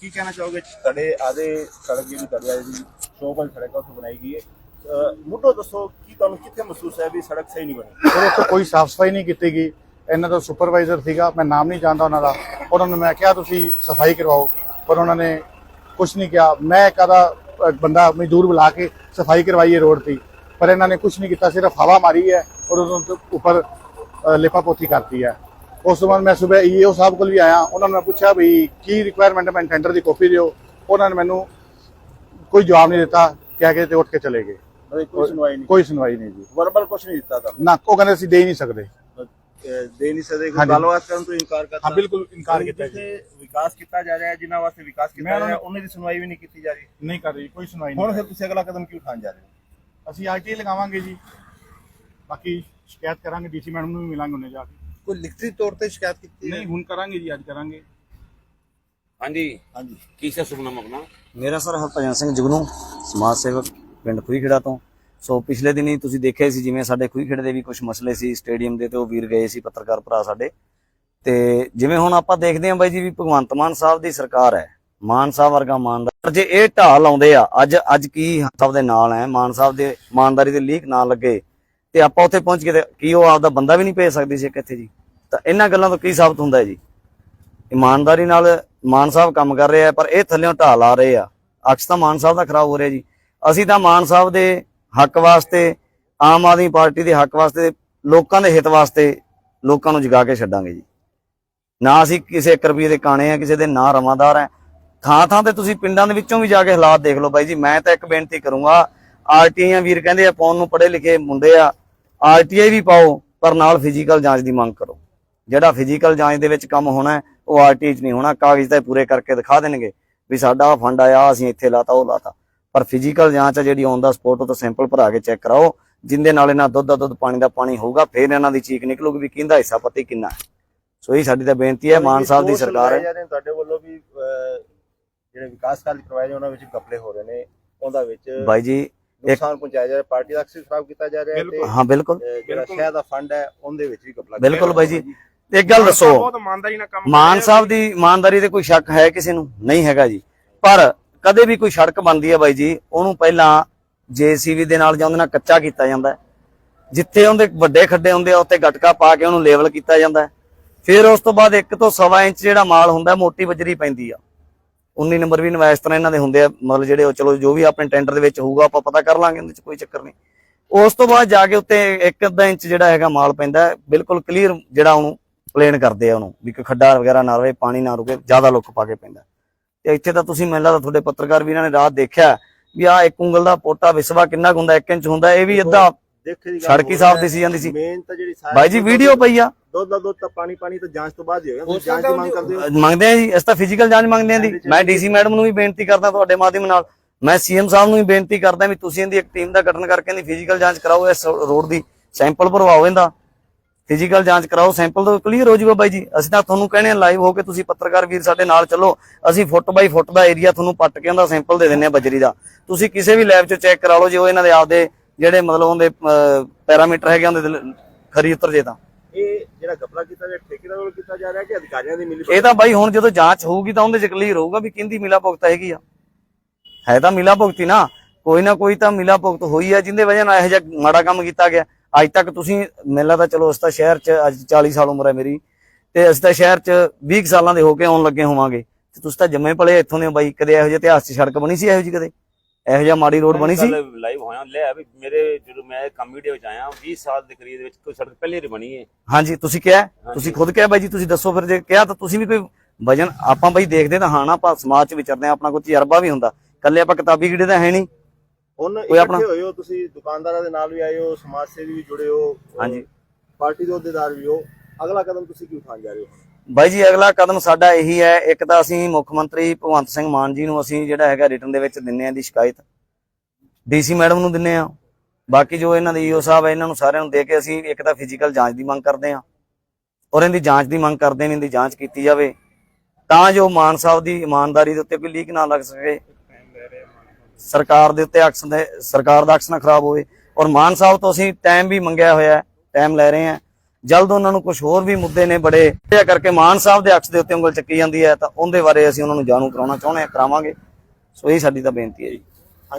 ਕੀ ਕਹਿਣਾ ਚਾਹੋਗੇ? ਤੁਹਾਡੇ ਆਦੇ ਸੜਕ ਜਿਹੜੀ ਤੁਹਾਡੇ ਆਦੇ ਦੀ ਸੜਕ ਉੱਥੇ ਬਣਾਈ ਗਈ ਹੈ। ਮੁੱਢੋਂ ਦੱਸੋ ਕੀ ਤੁਹਾਨੂੰ ਕਿੱਥੇ ਮਹਿਸੂਸ ਹੈ ਵੀ ਸੜਕ ਸਹੀ ਨਹੀਂ ਬਣੀ? ਫਿਰ ਉੱਥੇ ਕੋਈ ਸਾਫ਼ ਸਫ਼ਾਈ ਨਹੀਂ ਕੀਤੀ ਗਈ। ਇਹਨਾਂ ਦਾ ਸੁਪਰਵਾਈਜ਼ਰ ਸੀਗਾ ਮੈਂ ਨਾਮ ਨਹੀਂ ਜਾਣਦਾ ਉਹਨਾਂ ਦਾ। ਉਹਨਾਂ ਨੂੰ ਮੈਂ ਕਿਹਾ ਤੁਸੀਂ ਸਫ਼ਾਈ ਕਰਵਾਓ। ਪਰ ਉਹਨਾਂ ਨੇ ਕੁਝ ਨਹੀਂ ਕਿਹਾ। ਮੈਂ ਇੱਕ ਆਦਾ ਬੰਦਾ ਮਜ਼ਦੂਰ ਬੁਲਾ ਕੇ ਸਫ਼ਾਈ ਕਰਵਾਈਏ ਰੋਡ ਦੀ ਪਰ ਇਹਨਾਂ ਨੇ ਕੁਝ ਨਹੀਂ ਕੀਤਾ ਸਿਰਫ ਹਵਾ ਮਾਰੀ ਹੈ ਔਰ ਉਹਨਾਂ ਦੇ ਉੱਪਰ ਲਿਪਾ ਪੋਤੀ ਕਰਤੀ ਹੈ। ਉਸ ਤੋਂ ਬਾਅਦ ਮੈਂ ਸਵੇਰ ਈਓ ਸਾਹਿਬ ਕੋਲ ਵੀ ਆਇਆ ਉਹਨਾਂ ਨੂੰ ਮੈਂ ਪੁੱਛਿਆ ਵੀ ਕੀ ਰਿਕੁਆਇਰਮੈਂਟ ਹੈ ਟੈਂਡਰ ਦੀ ਕਾਪੀ ਦਿਓ। ਉਹਨਾਂ ਨੇ ਮੈਨੂੰ ਕੋਈ ਜਵਾਬ ਨਹੀਂ ਦਿੱਤਾ ਕਹਿ ਕੇ ਤੇ ਉੱਠ ਕੇ ਚਲੇ ਗਏ। ਕੋਈ ਸੁਣਵਾਈ ਨਹੀਂ। ਕੋਈ ਸੁਣਵਾਈ ਨਹੀਂ ਜੀ। ਵਰਬਲ ਕੁਝ ਨਹੀਂ ਦਿੱਤਾ ਤੁਹਾਨੂੰ? ਨਾ ਉਹ ਕਹਿੰਦੇ ਅਸੀਂ ਦੇ ਹੀ ਨਹੀਂ ਸਕਦੇ। ਦੇ ਨਹੀਂ ਸਕਦੇ ਕੋਈ। ਗੱਲਬਾਤ ਕਰਨ ਤੋਂ ਇਨਕਾਰ ਕਰਤਾ? ਹਾਂ, ਬਿਲਕੁਲ ਇਨਕਾਰ ਕੀਤਾ ਜੀ। ਵਿਕਾਸ ਕੀਤਾ ਜਾ ਰਿਹਾ ਹੈ ਜਿਨ੍ਹਾਂ ਵਾਸਤੇ ਵਿਕਾਸ ਕੀਤਾ ਜਾ ਰਿਹਾ ਉਹਨਾਂ ਦੀ ਸੁਣਵਾਈ ਵੀ ਨਹੀਂ ਕੀਤੀ ਜਾ ਰਹੀ। ਨਹੀਂ ਕਰ ਰਹੀ ਕੋਈ ਸੁਣਵਾਈ ਹੁਣ ਨਹੀਂ। ਫਿਰ ਤੁਸੀਂ ਅਗਲਾ ਕਦਮ ਕਿਉਂ ਉਠਾਉਣ ਜਾ ਰਹੇ ਹੋ? ਅਸੀਂ ਆਰਟੀ ਲਗਾਵਾਂਗੇ ਜੀ। ਬਾਕੀ ਸ਼ਿਕਾਇਤ ਕਰਾਂਗੇ ਡੀਸੀ ਮੈਡਮ ਨੂੰ ਵੀ ਮਿਲਾਂਗੇ ਉਹਨੇ ਜਾ ਕੇ। ਕੋਈ ਲਿਖਤੀ ਤੌਰ ਤੇ ਸ਼ਿਕਾਇਤ ਕੀਤੀ ਨਹੀਂ ਹੁਣ ਕਰਾਂਗੇ ਜੀ ਅੱਜ ਕਰਾਂਗੇ। ਹਾਂਜੀ। ਹਾਂਜੀ। ਕੀ ਸਰ ਸੁਪਨਾ ਆਪਣਾ? ਮੇਰਾ ਸਰ ਹਰਭਜਨ ਸਿੰਘ ਜੁਗਨੂ ਸਮਾਜ ਸੇਵਕ ਪਿੰਡ ਖੂਹੀਖੇੜਾ ਤੋਂ। ਸੋ ਪਿਛਲੇ ਦਿਨੀ ਤੁਸੀਂ ਦੇਖਿਆ ਸੀ ਜਿਵੇਂ ਸਾਡੇ ਖੂਹੀਖੇੜੇ ਦੇ ਵੀ ਕੁਝ ਮਸਲੇ ਸੀ ਸਟੇਡੀਅਮ ਦੇ ਤੇ ਉਹ ਵੀਰ ਗਏ ਸੀ ਪੱਤਰਕਾਰ ਭਰਾ ਸਾਡੇ। ਤੇ ਜਿਵੇਂ ਹੁਣ ਆਪਾਂ ਦੇਖਦੇ ਹਾਂ ਬਾਈ ਜੀ ਵੀ ਭਗਵੰਤ ਮਾਨ ਸਾਹਿਬ ਦੀ ਸਰਕਾਰ ਹੈ ਮਾਨ ਸਾਹਿਬ ਵਰਗਾ ਇਮਾਨਦਾਰ ਜੇ ਇਹ ਢਾਲ ਲਾਉਂਦੇ ਆ ਅੱਜ ਅੱਜ ਕੀ ਸਾਹਿਬ ਦੇ ਨਾਲ ਹੈ ਮਾਨ ਸਾਹਿਬ ਦੇ ਇਮਾਨਦਾਰੀ ਦੇ ਲੀਕ ਨਾ ਲੱਗੇ ਤੇ ਆਪਾਂ ਉੱਥੇ ਪਹੁੰਚ ਕੇ ਤੇ ਕੀ ਉਹ ਆਪਦਾ ਬੰਦਾ ਵੀ ਨਹੀਂ ਭੇਜ ਸਕਦੀ ਸੀ ਕਿੱਥੇ ਜੀ। ਤਾਂ ਇਹਨਾਂ ਗੱਲਾਂ ਤੋਂ ਕੀ ਸਾਬਤ ਹੁੰਦਾ ਹੈ ਜੀ? ਇਮਾਨਦਾਰੀ ਨਾਲ ਮਾਨ ਸਾਹਿਬ ਕੰਮ ਕਰ ਰਿਹਾ ਪਰ ਇਹ ਥੱਲੇੋਂ ਢਾਲ ਆ ਰਹੇ ਆ। ਅਕਸ ਤਾਂ ਮਾਨ ਸਾਹਿਬ ਦਾ ਖਰਾਬ ਹੋ ਰਿਹਾ ਜੀ। ਅਸੀਂ ਤਾਂ ਮਾਨ ਸਾਹਿਬ ਦੇ ਹੱਕ ਵਾਸਤੇ, ਆਮ ਆਦਮੀ ਪਾਰਟੀ ਦੇ ਹੱਕ ਵਾਸਤੇ ਲੋਕਾਂ ਦੇ ਹਿੱਤ ਵਾਸਤੇ ਲੋਕਾਂ ਨੂੰ ਜਗਾ ਕੇ ਛੱਡਾਂਗੇ ਜੀ। ਨਾ ਅਸੀਂ ਕਿਸੇ 1 ਰੁਪਏ ਦੇ ਕਾਣੇ ਆ, ਕਿਸੇ ਦੇ ਨਾ ਰਵਾਦਾਰ ਆ। ਥਾਂ ਥਾਂ ਤੇ ਤੁਸੀਂ ਪਿੰਡਾਂ ਦੇ ਵਿੱਚੋਂ ਵੀ ਜਾ ਕੇ ਹਾਲਾਤ ਦੇਖ ਲਓ ਬਾਈ ਜੀ, ਮੈਂ ਤਾਂ ਇੱਕ ਬੇਨਤੀ ਕਰੂੰਗਾ ਆਰਟੀਆਈ ਵੀਰ ਕਹਿੰਦੇ ਆ ਪਾਉਣ ਨੂੰ ਪੜ੍ਹੇ ਲਿਖੇ ਮੁੰਡੇ ਆ। ਆਰਟੀਆਈ ਵੀ ਪਾਓ ਪਰ ਨਾਲ ਫਿਜ਼ੀਕਲ ਜਾਂਚ ਦੀ ਮੰਗ ਕਰੋ। ਜਿਹੜਾ ਫਿਜ਼ੀਕਲ ਜਾਂਚ ਦੇ ਵਿੱਚ ਕੰਮ ਹੋਣਾ ਉਹ ਆਰਟੀ 'ਚ ਨਹੀਂ ਹੋਣਾ। ਕਾਗਜ਼ ਤਾਂ ਪੂਰੇ ਕਰਕੇ ਦਿਖਾ ਦੇਣਗੇ ਵੀ ਸਾਡਾ ਫੰਡ ਆਇਆ ਅਸੀਂ ਇੱਥੇ ਲਾਤਾ ਉਹ ਲਾਤਾ। ਪਰ ਫਿਜ਼ੀਕਲ ਜਾਂਚ ਆ ਜਿਹੜੀ ਔਨ ਦਾ ਸਪੋਟ ਉਹ ਤਾਂ ਸੈਂਪਲ ਭਰਾ ਕੇ ਚੈੱਕ ਕਰਾਓ। ਜਿੰਦੇ ਨਾਲ ਇਹਨਾਂ ਦੁੱਧ ਦਾ ਦੁੱਧ ਪਾਣੀ ਦਾ ਪਾਣੀ ਹੋਊਗਾ ਫਿਰ ਇਹਨਾਂ ਦੀ ਚੀਕ ਨਿਕਲੂਗੀ ਵੀ ਕਿੰਦਾ ਹਿੱਸਾ ਪਤੀ ਕਿੰਨਾ ਹੈ। ਸੋ ਇਹ ਸਾਡੀ ਤਾਂ ਬੇਨਤੀ ਹੈ ਮਾਨ ਸਾਹਿਬ ਦੀ ਸਰਕਾਰ ਹੈ। ਤੁਹਾਡੇ ਵੱਲੋਂ ਵੀ ਜਿਹੜੇ ਵਿਕਾਸ ਕਾਰਜ ਕਰਵਾਏ ਨੇ ਉਹਨਾਂ ਵਿੱਚ ਘਪਲੇ ਹੋ ਰਹੇ ਨੇ ਉਹਦਾ ਵਿੱਚ ਬਾਈ ਜੀ ਨੁਕਸਾਨ ਪਹੁੰਚਾਇਆ ਜਾ ਰਿਹਾ ਪਾਰਟੀ ਦਾ ਅਕਸਰ ਖਰਾਬ ਕੀਤਾ ਜਾ ਰਿਹਾ ਹੈ ਤੇ ਹਾਂ ਬਿਲਕੁਲ। ਜਿਹੜਾ ਸ਼ਹਿਰ ਦਾ ਫੰਡ ਹੈ ਉਹਦੇ ਵਿੱਚ ਵੀ ਘਪਲਾ ਬਿਲਕੁਲ ਬਾਈ ਜੀ। ਇੱਕ ਗੱਲ ਦੱਸੋ। ਇਮਾਨਦਾਰੀ ਨਾਲ ਕੰਮ ਮਾਨ ਸਾਹਿਬ ਦੀ ਇਮਾਨਦਾਰੀ ਤੇ ਕੋਈ ਸ਼ੱਕ ਹੈ ਕਿਸੇ ਨੂੰ? ਨਹੀਂ ਹੈਗਾ ਜੀ। ਪਰ ਕਦੇ ਵੀ ਕੋਈ ਸੜਕ ਬਣਦੀ ਹੈ ਬਾਈ ਜੀ ਉਹਨੂੰ ਪਹਿਲਾਂ ਜੀਸੀਬੀ ਦੇ ਨਾਲ ਜਾਂ ਉਹਦੇ ਨਾਲ ਕੱਚਾ ਕੀਤਾ ਜਾਂਦਾ ਜਿੱਥੇ ਉਹਦੇ ਵੱਡੇ ਖੱਡੇ ਹੁੰਦੇ ਆ ਉੱਤੇ ਗਟਕਾ ਪਾ ਕੇ ਉਹਨੂੰ ਲੈਵਲ ਕੀਤਾ ਜਾਂਦਾ ਫਿਰ ਉਸ ਤੋਂ ਬਾਅਦ 1 ਤੋਂ ਸਵਾ ਇੰਚ ਜਿਹੜਾ ਮਾਲ ਹੁੰਦਾ ਮੋਟੀ ਬਜਰੀ ਪੈਂਦੀ ਆ। 19 ਨੰਬਰ ਵੀ ਨਵਾਇਸ ਤਰ੍ਹਾਂ ਇਹਨਾਂ ਦੇ ਹੁੰਦੇ ਆ ਮਤਲਬ ਜਿਹੜੇ ਉਹ ਚਲੋ ਜੋ ਵੀ ਆਪਣੇ ਟੈਂਡਰ ਦੇ ਵਿੱਚ ਹੋਊਗਾ ਆਪਾਂ ਪਤਾ ਕਰ ਲਾਂਗੇ ਉਹਦੇ ਚ ਕੋਈ ਚੱਕਰ ਨਹੀਂ। ਉਸ ਤੋਂ ਬਾਅਦ ਜਾ ਕੇ ਉੱਤੇ 1 ਇੰਚ ਜਿਹੜਾ ਹੈਗਾ ਮਾਲ ਪੈਂਦਾ ਬਿਲਕੁਲ ਕਲੀਅਰ ਜਿਹੜਾ ਉਹਨੂੰ ਪਲੇਨ ਕਰਦੇ ਆ ਉਹਨੂੰ ਵੀ ਕੋਈ ਖੱਡਾ ਵਗੈਰਾ ਨਾ ਰਵੇ ਪਾਣੀ ਨਾ ਰੁਕੇ ਜ਼ਿਆਦਾ ਲੁੱਕ ਪਾ ਕੇ ਪੈਂਦਾ। ਤੇ ਇੱਥੇ ਤਾਂ ਤੁਸੀਂ ਮੈਨੂੰ ਲੱਗਦਾ ਤੁਹਾਡੇ ਪੱਤਰਕਾਰ ਵੀਰਾਂ ਨੇ ਰਾਤ ਦੇਖਿਆ ਵੀ ਆ ਇੱਕ ਉਂਗਲ ਦਾ ਪੋਟਾ ਵਿਸਵਾ ਕਿੰਨਾ ਕੁ ਹੁੰਦਾ 1 ਇੰਚ ਹੁੰਦਾ ਇਹ ਵੀ ਅੱਧਾ ਦੇਖੇ ਦੀ ਸੜਕ ਸਾਫ਼ ਦਿਸੀ ਜਾਂਦੀ ਸੀ। ਮੇਨ ਤਾਂ ਜਿਹੜੀ ਬਾਈ ਜੀ ਵੀਡੀਓ ਪਈ ਆ। ਦੁੱਧ ਦਾ ਦੁੱਧ ਤਾਂ ਪਾਣੀ ਪਾਣੀ ਤਾਂ ਜਾਂਚ ਤੋਂ ਬਾਅਦ ਹੀ ਹੋਏਗਾ ਜਾਂਚ ਦੀ ਮੰਗ ਕਰਦੇ ਹੋ? ਮੰਗਦੇ ਆ ਜੀ ਅਸੀਂ ਤਾਂ ਫਿਜ਼ੀਕਲ ਜਾਂਚ ਮੰਗਦੇ ਆ ਦੀ ਮੈਂ ਡੀਸੀ ਮੈਡਮ ਨੂੰ ਵੀ ਬੇਨਤੀ ਕਰਦਾ ਤੁਹਾਡੇ ਮਾਧਿਅਮ ਨਾਲ। ਮੈਂ ਸੀਐਮ ਸਾਹਿਬ ਨੂੰ ਵੀ ਬੇਨਤੀ ਕਰਦਾ ਵੀ ਤੁਸੀਂ ਇਹਦੀ ਇੱਕ ਟੀਮ ਦਾ ਗਠਨ ਕਰਕੇ ਇਹਦੀ ਫਿਜ਼ੀਕਲ ਜਾਂਚ ਕਰਾਓ ਇਸ ਰੋਡ ਦੀ। ਸੈਂਪਲ ਭਰਵਾਓ ਇਹਦਾ। ਫਿਜ਼ੀਕਲ ਜਾਂਚ ਕਰਾਓ ਸੈਂਪਲ ਤੋਂ ਕਲੀਅਰ ਹੋ ਜਾਊਗਾ ਬਾਈ ਜੀ। ਅਸੀਂ ਤਾਂ ਤੁਹਾਨੂੰ ਕਹਿੰਦੇ ਆ ਲਾਈਵ ਹੋ ਕੇ ਤੁਸੀਂ ਪੱਤਰਕਾਰ ਵੀਰ ਸਾਡੇ ਨਾਲ ਚੱਲੋ। ਅਸੀਂ ਫੁੱਟ ਬਾਈ ਫੁੱਟ ਦਾ ਏਰੀਆ ਤੁਹਾਨੂੰ ਪੱਟ ਕੇ ਉਹਦਾ ਸੈਂਪਲ ਦੇ ਦਿੰਨੇ ਆ ਬਜਰੀ ਦਾ। ਤੁਸੀਂ ਕਿਸੇ ਵੀ ਲੈਬ 'ਚ ਚੈੱਕ ਕਰਾ ਲਓ ਜੇ ਉਹ ਇਹਨਾਂ ਦੇ ਆਪਦੇ ਜਿਹੜੇ ਮਤਲਬ ਉਹਦੇ ਪੈਰਾਮੀਟਰ ਹੈਗੇ ਉਹਦੇ ਖਰੀ ਉਤਰ ਜੇ ਤਾਂ। ਜਿਹੜਾ ਘਪਲਾ ਕੀਤਾ ਜਾ ਠੇਕੇਦਾਰ ਵੱਲੋਂ ਕੀਤਾ ਜਾ ਰਿਹਾ ਕਿ ਅਧਿਕਾਰੀਆਂ ਦੀ ਮਿਲੀ ਇਹ ਤਾਂ ਬਾਈ ਹੁਣ ਜਦੋਂ ਜਾਂਚ ਹੋਊਗੀ ਤਾਂ ਉਹਦੇ ਚ ਕਲੀਅਰ ਹੋਊਗਾ ਵੀ ਕਿੰਦੀ ਮਿਲਾ ਭੁਗਤ ਹੈਗੀ ਆ। ਹੈ ਤਾਂ ਮਿਲਾ ਭੁਗਤੀ ਨਾ ਕੋਈ ਨਾ ਕੋਈ ਤਾਂ ਮਿਲਾ ਭੁਗਤ ਹੋਈ ਆ ਜਿੰਦੇ ਵਜ੍ਹਾ ਨਾਲ ਇਹੋ ਜਿਹਾ ਮਾੜਾ ਕੰਮ ਕੀਤਾ ਗਿਆ। ਅੱਜ ਤੱਕ ਤੁਸੀਂ ਮੇਲਾ ਤਾਂ ਚਲੋ ਅਸੀਂ ਤਾਂ ਸ਼ਹਿਰ ਚ ਅੱਜ 40 ਸਾਲ ਉਮਰ ਹੈ ਮੇਰੀ ਤੇ ਅਸੀਂ ਤਾਂ ਸ਼ਹਿਰ ਚ 20 ਕੁ ਸਾਲਾਂ ਦੇ ਹੋ ਕੇ ਆਉਣ ਲੱਗੇ ਹੋਵਾਂਗੇ। ਤੇ ਤੁਸੀਂ ਤਾਂ ਜੰਮੇ ਪਲੇ ਇੱਥੋਂ ਦੇ ਬਾਈ ਕਦੇ ਇਹੋ ਜਿਹੇ ਇਤਿਹਾਸ ਚ ਸੜਕ ਬਣੀ ਸੀ ਇਹੋ ਜਿਹੀ ਕਦੇ? ਇਹੋ ਜਿਹਾ ਮਾੜੀ ਰੋਡ ਬਣੀ ਸੀ? ਲਾਈਵ ਹੋਇਆ ਲੈ ਵੀ ਮੇਰੇ ਜਦੋਂ ਮੈਂ ਕੰਮ ਵੀਡੀਓ ਵਿੱਚ ਆਇਆ 20 ਸਾਲ ਦੇ ਕਰੀਬ ਦੇ ਵਿੱਚ ਕੋਈ ਸੜਕ ਪਹਿਲੇ ਹੀ ਬਣੀ ਹੈ ਹਾਂਜੀ ਤੁਸੀਂ ਕਿਹਾ? ਤੁਸੀਂ ਖੁਦ ਕਿਹਾ ਬਾਈ ਜੀ ਤੁਸੀਂ ਦੱਸੋ ਫਿਰ ਜੇ ਕਿਹਾ ਤਾਂ ਤੁਸੀਂ ਵੀ ਕੋਈ ਵਜਨ ਆਪਾਂ ਬਾਈ ਦੇਖਦੇ ਤਾਂ ਹਾਂ ਨਾ ਆਪਾਂ ਸਮਾਜ ਚ ਵਿਚਰਦੇ ਹਾਂ ਆਪਣਾ ਕੋਈ ਤਜਰਬਾ ਵੀ ਹੁੰਦਾ। ਕੱਲੇ ਆਪਾਂ ਕਿਤਾਬੀ ਕੀੜੇ ਤਾਂ ਹੈ ਨਹੀਂ। ਹੁਣ ਕੋਈ ਆਪਣਾ- ਇਕੱਠੇ ਹੋਏ ਹੋ ਤੁਸੀਂ ਦੁਕਾਨਦਾਰਾਂ ਦੇ ਨਾਲ ਵੀ ਆਏ ਹੋ ਸਮਾਜ ਸੇਵੀ ਵੀ ਜੁੜੇ ਹੋ ਹਾਂਜੀ। ਪਾਰਟੀ ਦੇ ਅਹੁਦੇਦਾਰ ਵੀ ਹੋ ਅਗਲਾ ਕਦਮ ਤੁਸੀਂ ਕੀ ਉਠਾਉਣ ਜਾ ਰਹੇ ਹੋ? ਬਾਈ ਜੀ, ਅਗਲਾ ਕਦਮ ਸਾਡਾ ਇਹੀ ਹੈ। ਇੱਕ ਤਾਂ ਅਸੀਂ ਮੁੱਖ ਮੰਤਰੀ ਭਗਵੰਤ ਸਿੰਘ ਮਾਨ ਜੀ ਨੂੰ ਅਸੀਂ ਜਿਹੜਾ ਹੈਗਾ ਰਿਟਰਨ ਦੇ ਵਿੱਚ ਦਿੰਨੇ ਆ ਦੀ ਸ਼ਿਕਾਇਤ। ਡੀਸੀ ਮੈਡਮ ਨੂੰ ਦਿੰਨੇ ਆ। ਬਾਕੀ ਜੋ ਇਹਨਾਂ ਦੇ ਈਓ ਸਾਹਿਬ ਹੈ, ਇਹਨਾਂ ਨੂੰ ਸਾਰਿਆਂ ਨੂੰ ਦੇ ਕੇ ਅਸੀਂ ਇੱਕ ਤਾਂ ਫਿਜ਼ੀਕਲ ਜਾਂਚ ਦੀ ਮੰਗ ਕਰਦੇ ਆ। ਔਰ ਇਹਦੀ ਜਾਂਚ ਦੀ ਮੰਗ ਕਰਦੇ ਨੇ ਇਹਦੀ ਜਾਂਚ ਕੀਤੀ ਜਾਵੇ। ਤਾਂ ਜੋ ਮਾਨ ਸਾਹਿਬ ਦੀ ਇਮਾਨਦਾਰੀ ਦੇ ਉੱਤੇ ਕੋਈ ਲੀਕ ਨਾ ਲੱਗ ਸਕੇ। ਸਰਕਾਰ ਦੇ ਉੱਤੇ ਅਕਸ ਦੇ ਸਰਕਾਰ ਦਾ ਅਕਸ ਨਾ ਖਰਾਬ ਹੋਵੇ। ਔਰ ਮਾਨ ਸਾਹਿਬ ਤੋਂ ਅਸੀਂ ਟਾਈਮ ਵੀ ਮੰਗਿਆ ਹੋਇਆ ਟਾਈਮ ਲੈ ਰਹੇ ਹਾਂ ਜਲਦ ਉਹਨਾਂ ਨੂੰ ਕੁਝ ਹੋਰ ਵੀ ਮੁੱਦੇ ਨੇ ਬੜੇ। ਇਹ ਕਰਕੇ ਮਾਨ ਸਾਹਿਬ ਦੇ ਅਕਸ ਦੇ ਉੱਤੇ ਉਂਗਲ ਚੱਕੀ ਜਾਂਦੀ ਹੈ ਤਾਂ ਉਹਦੇ ਬਾਰੇ ਅਸੀਂ ਉਹਨਾਂ ਨੂੰ ਜਾਣੂ ਕਰਾਉਣਾ ਚਾਹੁੰਦੇ ਹਾਂ, ਕਰਾਵਾਂਗੇ। ਸੋ ਇਹ ਸਾਡੀ ਤਾਂ ਬੇਨਤੀ ਹੈ ਜੀ।